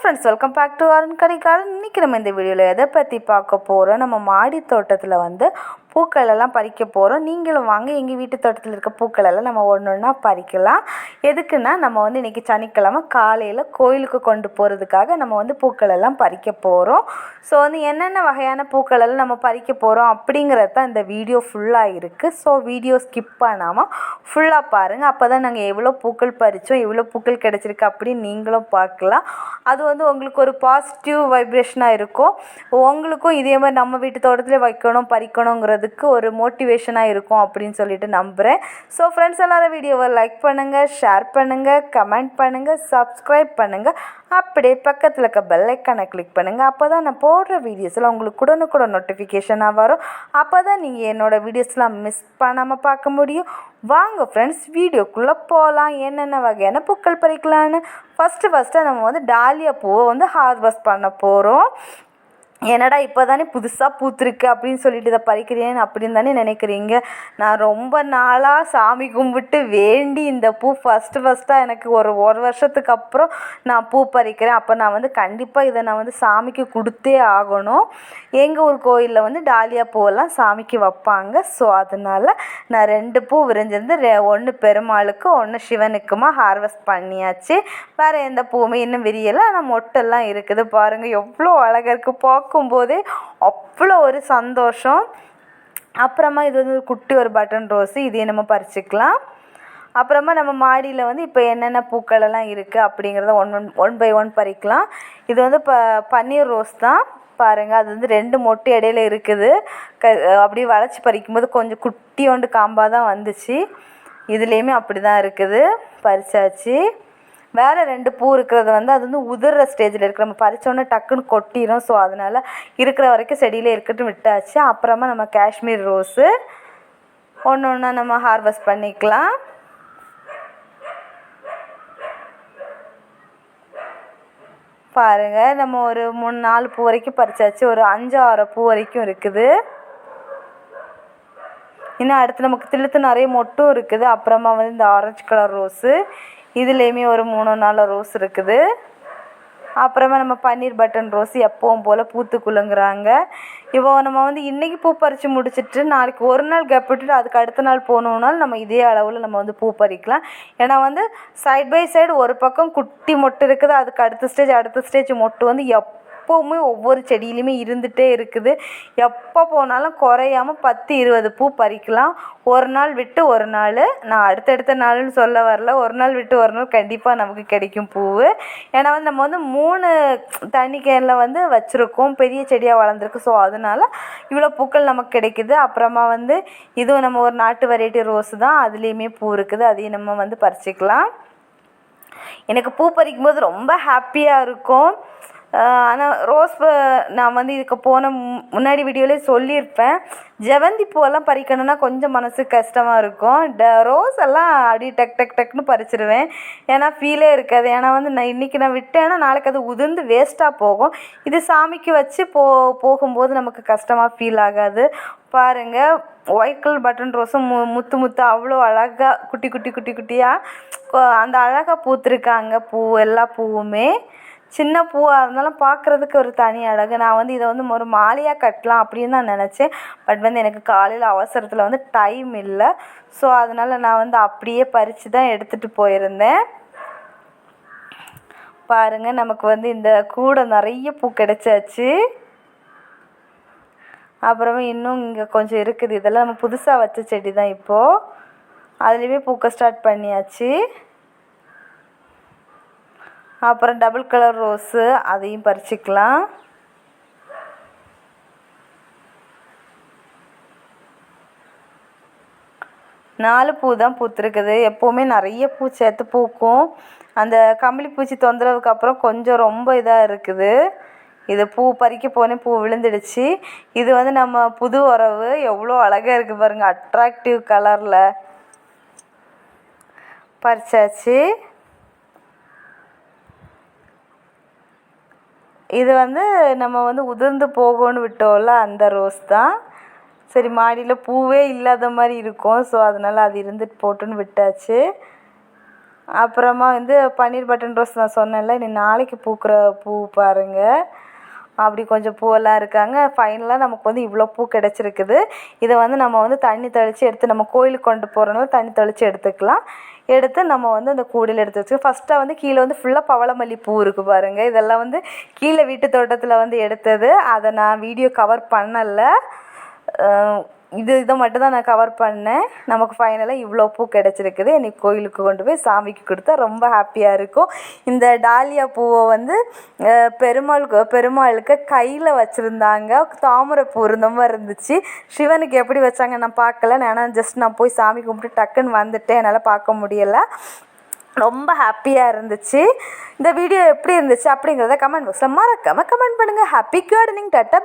Friends welcome back to Arun Karikalan இன்றைக்கி நம்ம இந்த வீடியோவில் எதை பற்றி பார்க்க போகிறோம் நம்ம மாடி தோட்டத்தில் வந்து பூக்கள் எல்லாம் பறிக்க போகிறோம் நீங்களும் வாங்க எங்கள் வீட்டு தோட்டத்தில் இருக்க பூக்கள் எல்லாம் நம்ம ஒன்று ஒன்றா பறிக்கலாம். எதுக்குன்னா நம்ம வந்து இன்றைக்கி சனிக்கிழமை காலையில் கோயிலுக்கு கொண்டு போகிறதுக்காக நம்ம வந்து பூக்கள் எல்லாம் பறிக்க போகிறோம் ஸோ வந்து என்னென்ன வகையான பூக்கள் எல்லாம் நம்ம பறிக்க போகிறோம் அப்படிங்கிறது தான் இந்த வீடியோ ஃபுல்லாக இருக்குது ஸோ வீடியோ ஸ்கிப் பண்ணாமல் ஃபுல்லாக பாருங்கள் அப்போ தான் நாங்கள் எவ்வளோ பூக்கள் பறித்தோம் எவ்வளோ பூக்கள் கிடச்சிருக்கு அப்படின்னு நீங்களும் பார்க்கலாம். அது வந்து உங்களுக்கு ஒரு பாசிட்டிவ் வைப்ரேஷனாக இருக்கும். உங்களுக்கும் இதே மாதிரி நம்ம வீட்டு தோட்டத்தில் வைக்கணும் பறிக்கணுங்கிறதுக்கு ஒரு மோட்டிவேஷனாக இருக்கும் அப்படின்னு சொல்லிட்டு நம்புகிறேன் ஸோ ஃப்ரெண்ட்ஸ் எல்லாரும் வீடியோவை லைக் பண்ணுங்கள் ஷேர் பண்ணுங்கள் கமெண்ட் பண்ணுங்கள் சப்ஸ்கிரைப் பண்ணுங்கள் அப்படியே பக்கத்தில் இருக்க பெல் கிளிக் பண்ணுங்கள் அப்போ தான் நான் போடுற வீடியோஸில் உங்களுக்கு உடனுக்குடன் நோட்டிஃபிகேஷனாக வரும். அப்போ தான் நீங்கள் என்னோடய வீடியோஸ்லாம் மிஸ் பண்ணாமல் பார்க்க முடியும். வாங்க ஃப்ரெண்ட்ஸ் வீடியோக்குள்ளே போகலாம் என்னென்ன வகையான பூக்கள் பறிக்கலான்னு ஃபஸ்ட்டு ஃபஸ்ட்டு நம்ம வந்து டாலியா பூவை வந்து ஹார்வெஸ்ட் பண்ண போகிறோம் என்னடா இப்போ தானே புதுசாக பூத்துருக்கு அப்படின்னு சொல்லிட்டு இதை பறிக்கிறேன்னு அப்படின்னு தானே நினைக்கிறீங்க? நான் ரொம்ப நாளாக சாமி கும்பிட்டு வேண்டி இந்த பூ ஃபஸ்ட்டு ஃபஸ்ட்டாக எனக்கு ஒரு ஒரு வருஷத்துக்கு அப்புறம் நான் பூ பறிக்கிறேன். அப்போ நான் வந்து கண்டிப்பாக இதை நான் வந்து சாமிக்கு கொடுத்தே ஆகணும். எங்கள் ஊர் கோயிலில் வந்து டாலியா பூவெல்லாம் சாமிக்கு வைப்பாங்க. ஸோ அதனால் நான் ரெண்டு பூ விரிஞ்சிருந்து ரெ ஒன்று பெருமாளுக்கு ஒன்று சிவனுக்குமா ஹார்வெஸ்ட் பண்ணியாச்சு. வேறு எந்த பூவுமே இன்னும் விரியலை. ஆனால் மொட்டெல்லாம் இருக்குது பாருங்கள் எவ்வளோ அழகாக இருக்குது பார்க்கும்போது அவ்வளோ ஒரு சந்தோஷம். அப்புறமா இது வந்து ஒரு குட்டி ஒரு பட்டன் ரோஸு இதையும் நம்ம பறிச்சுக்கலாம். அப்புறமா நம்ம மாடியில் வந்து இப்போ என்னென்ன பூக்கள் எல்லாம் இருக்குது அப்படிங்கிறத one one one by one பறிக்கலாம். இது வந்து ப பன்னீர் ரோஸ் தான். பாருங்கள் அது வந்து ரெண்டு மொட்டு இடையில இருக்குது. க அப்படியே வளைச்சி பறிக்கும்போது கொஞ்சம் குட்டியோண்டு காம்பாக தான் வந்துச்சு. இதுலேயுமே அப்படி தான் இருக்குது. பறிச்சாச்சு. வேறு ரெண்டு பூ இருக்கிறது வந்து அது வந்து உதிர்ற ஸ்டேஜில் இருக்குது நம்ம பறித்தோன்னே டக்குன்னு கொட்டிடும் ஸோ அதனால் இருக்கிற வரைக்கும் செடியில் இருக்கட்டும் விட்டாச்சு. அப்புறமா நம்ம காஷ்மீர் ரோஸு. ஒன்று ஒன்றா நம்ம ஹார்வெஸ்ட் பண்ணிக்கலாம். பாருங்கள் நம்ம ஒரு மூணு நாலு பூ வரைக்கும் பறிச்சாச்சு. ஒரு அஞ்சு ஆறு பூ வரைக்கும் இருக்குது. இன்னும் அடுத்து நமக்கு திழுத்து நிறைய மொட்டும் இருக்குது. அப்புறமா வந்து இந்த ஆரஞ்சு கலர் ரோஸு இதுலேயுமே ஒரு மூணு நாலு ரோஸ் இருக்குது. அப்புறமா நம்ம பன்னீர் பட்டன் ரோஸ் எப்பவும் போல் பூத்து குலுங்குறாங்க. இப்போ நம்ம வந்து இன்றைக்கி பூ பறித்து முடிச்சுட்டு நாளைக்கு ஒரு நாள் கேப் விட்டுட்டு அதுக்கு அடுத்த நாள் போகணுன்னாலும் நம்ம இதே அளவில் நம்ம வந்து பூ பறிக்கலாம். ஏன்னா வந்து சைட் பை சைடு ஒரு பக்கம் குட்டி மொட்டு இருக்குது. அதுக்கு அடுத்த ஸ்டேஜ் அடுத்த ஸ்டேஜ் மொட்டு வந்து எப் எப்போவுமே ஒவ்வொரு செடியிலையுமே இருந்துகிட்டே இருக்குது. எப்போ போனாலும் குறையாம பத்து இருபது பூ பறிக்கலாம். ஒரு நாள் விட்டு ஒரு நாள். நான் அடுத்தடுத்த நாள்னு சொல்ல வரல. ஒரு நாள் விட்டு ஒரு நாள் கண்டிப்பாக நமக்கு கிடைக்கும் பூ ஏன்னா வந்து நம்ம வந்து மூணு தண்ணி கேனில் வந்து வச்சுருக்கோம். பெரிய செடியாக வளர்ந்துருக்கு. ஸோ அதனால் இவ்வளோ பூக்கள் நமக்கு கிடைக்குது. அப்புறமா வந்து இதுவும் நம்ம ஒரு நாட்டு வெரைட்டி ரோஸ் தான். அதுலேயுமே பூ இருக்குது. அதையும் நம்ம வந்து பறிச்சிக்கலாம். எனக்கு பூ பறிக்கும்போது ரொம்ப ஹாப்பியாக இருக்கும். ஆனால் ரோஸ் நான் வந்து இதுக்கு போன முன்னாடி வீடியோலேயே சொல்லியிருப்பேன். ஜெவந்தி பூவெல்லாம் பறிக்கணுன்னா கொஞ்சம் மனசு கஷ்டமாக இருக்கும். ட ரோஸ் எல்லாம் அப்படி டக் டக் டக்னு பறிச்சிடுவேன் ஏன்னா ஃபீலே இருக்காது. ஏன்னா வந்து நான் இன்றைக்கி நான் விட்டேன்னா நாளைக்கு அது உதிர்ந்து வேஸ்ட்டாக போகும். இது சாமிக்கு வச்சு போ போகும்போது நமக்கு கஷ்டமாக ஃபீல் ஆகாது. பாருங்கள் ஒயிட் கலர் பட்டன் ரோஸும் மு முத்து முத்து அவ்வளோ அழகாக குட்டி குட்டி குட்டி குட்டியாக அந்த அழகாக பூத்துருக்காங்க பூ எல்லா பூவுமே. சின்ன பூவாக இருந்தாலும் பார்க்குறதுக்கு ஒரு தனி அழகு. நான் வந்து இதை வந்து ஒரு மாலையாக கட்டலாம் அப்படின்னு தான் நினச்சேன். பட் வந்து எனக்கு காலையில் அவசரத்தில் வந்து டைம் இல்லை. ஸோ அதனால் நான் வந்து அப்படியே பறித்து தான் எடுத்துகிட்டு போயிருந்தேன். பாருங்கள் நமக்கு வந்து இந்த கூடை நிறைய பூ கிடச்சாச்சு. அப்புறமா இன்னும் இங்கே கொஞ்சம் இருக்குது. இதெல்லாம் நம்ம புதுசாக வச்ச செடி தான் இப்போது அதுலேயுமே பூக்க ஸ்டார்ட் பண்ணியாச்சு. அப்புறம் டபுள் கலர் ரோஸு அதையும் பறிச்சிக்கலாம். நாலு பூ தான் பூத்துருக்குது. எப்போவுமே நிறைய பூ சேர்த்து பூக்கும். அந்த கம்பளி பூச்சி தொந்தரவுக்கு அப்புறம் கொஞ்சம் ரொம்ப இதாக இருக்குது. இது பூ பறிக்க போனேன் பூ விழுந்துடுச்சு. இது வந்து நம்ம புது உறவு. எவ்வளோ அழகாக இருக்குது பாருங்கள் அட்ராக்டிவ் கலரில் பறிச்சாச்சு. இது வந்து நம்ம வந்து உதிர்ந்து போகும்னு விட்டோம்ல அந்த ரோஸ் தான். சரி மாடியில் பூவே இல்லாத மாதிரி இருக்கும். ஸோ அதனால் அது இருந்துட்டு போட்டுன்னு விட்டாச்சு. அப்புறமா வந்து பன்னீர் பட்டன் ரோஸ் நான் சொன்னேன்ல இனி நாளைக்கு பூக்கிற பூ பாருங்கள் அப்படி கொஞ்சம் பூவெல்லாம் இருக்காங்க. ஃபைனலாக நமக்கு வந்து இவ்வளோ பூ கிடச்சிருக்குது. இதை வந்து நம்ம வந்து தண்ணி தெளித்து எடுத்து நம்ம கோயிலுக்கு கொண்டு போகிறனால தண்ணி தெளித்து எடுத்துக்கலாம். எடுத்து நம்ம வந்து அந்த கூடையில் எடுத்து வச்சு ஃபஸ்ட்டாக வந்து கீழே வந்து ஃபுல்லாக பவளமல்லி பூ இருக்குது பாருங்கள் இதெல்லாம் வந்து கீழே வீட்டு தோட்டத்தில் வந்து எடுத்தது. அதை நான் வீடியோ கவர் பண்ணலை. இது இதை மட்டும் தான் நான் கவர் பண்ணேன். நமக்கு ஃபைனலாக இவ்வளோ பூ கிடச்சிருக்குது. இன்றைக்கி கோயிலுக்கு கொண்டு போய் சாமிக்கு கொடுத்தா ரொம்ப ஹாப்பியாக இருக்கும். இந்த டாலியா பூவை வந்து பெருமாளுக்கு பெருமாளுக்கு கையில் வச்சுருந்தாங்க. தாமரை பூ இருந்த மாதிரி இருந்துச்சு. சிவனுக்கு எப்படி வச்சாங்க நான் பார்க்கல. நான் ஜஸ்ட் நான் போய் சாமி கும்பிட்டு டக்குன்னு வந்துட்டேன். என்னால் பார்க்க முடியலை. ரொம்ப ஹாப்பியாக இருந்துச்சு. இந்த வீடியோ எப்படி இருந்துச்சு அப்படிங்கிறத கமெண்ட் பாக்ஸில் மறக்காமல் கமெண்ட் பண்ணுங்கள் ஹாப்பி கார்டனிங் டட்டா